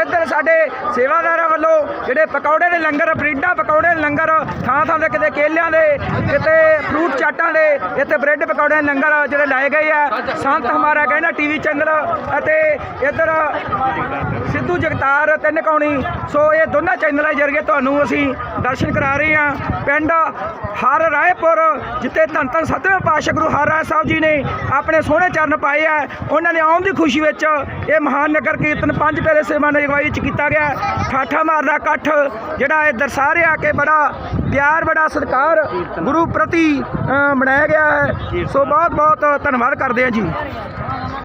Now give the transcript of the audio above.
ਇੱਧਰ ਸਾਡੇ ਸੇਵਾਦਾਰਾਂ ਵੱਲੋਂ ਜਿਹੜੇ ਪਕੌੜੇ ਦੇ ਲੰਗਰ ਫਰੀਡਾ ਪਕੌੜੇ ਦੇ ਲੰਗਰ ਥਾਂ ਥਾਂ ਤੇ ਕਿਤੇ ਕੇਲਿਆਂ ਦੇ, ਕਿਤੇ ਫਰੂਟ ਚਾਟਾਂ ਦੇ, ਇੱਥੇ ਬ੍ਰੈਡ ਪਕੌੜਿਆਂ ਦੇ ਲੰਗਰ ਜਿਹੜੇ ਲਾਏ ਗਏ ਆ। ਸੰਤ ਹਮਾਰਾ ਕਹਿੰਦਾ ਟੀਵੀ ਚੈਨਲ ਅਤੇ ਇੱਧਰ ਸਿੱਧੂ ਜਗਤਾਰ ਤਿੰਨ ਕੌਣੀ, ਸੋ ਇਹ ਦੋਨਾਂ ਚੈਨਲਾਂ ਦੇ ਜ਼ਰੀਏ ਤੁਹਾਨੂੰ ਅਸੀਂ ਦਰਸ਼ਨ ਕਰਾ ਰਹੇ ਹਾਂ। ਪਿੰਡ ਹਰ ਰਾਏਪੁਰ, ਜਿੱਥੇ ਧੰਨ ਧੰਨ ਸਤਵੇਂ ਪਾਤਸ਼ਾਹ ਗੁਰੂ ਹਰਿਰਾਏ ਸਾਹਿਬ ਜੀ ਨੇ ਆਪਣੇ ਸੋਹਣੇ ਚਰਨ ਪਾਏ ਆ, ਉਹਨਾਂ ਨੇ ਆਉਣ ਦੀ ਖੁਸ਼ੀ ਵਿੱਚ ਇਹ ਮਹਾਨ ਨਗਰ ਕੀਰਤਨ ਪੰਜ ਪਿਆਰੇ ਸੇਵਾ ਦੀ ਅਗਵਾਈ ਵਿੱਚ ਕੀਤਾ ਗਿਆ। ਠਾਠਾ ਮਾਰਦਾ ਇਕੱਠ, ਜਿਹੜਾ ਇਹ ਦਰਸਾ ਰਿਹਾ ਕਿ ਬੜਾ ਪਿਆਰ, ਬੜਾ ਸਤਿਕਾਰ ਗੁਰੂ ਪ੍ਰਤੀ ਮਨਾਇਆ ਗਿਆ ਹੈ। ਸੋ ਬਹੁਤ ਬਹੁਤ ਧੰਨਵਾਦ ਕਰਦੇ ਹਾਂ ਜੀ।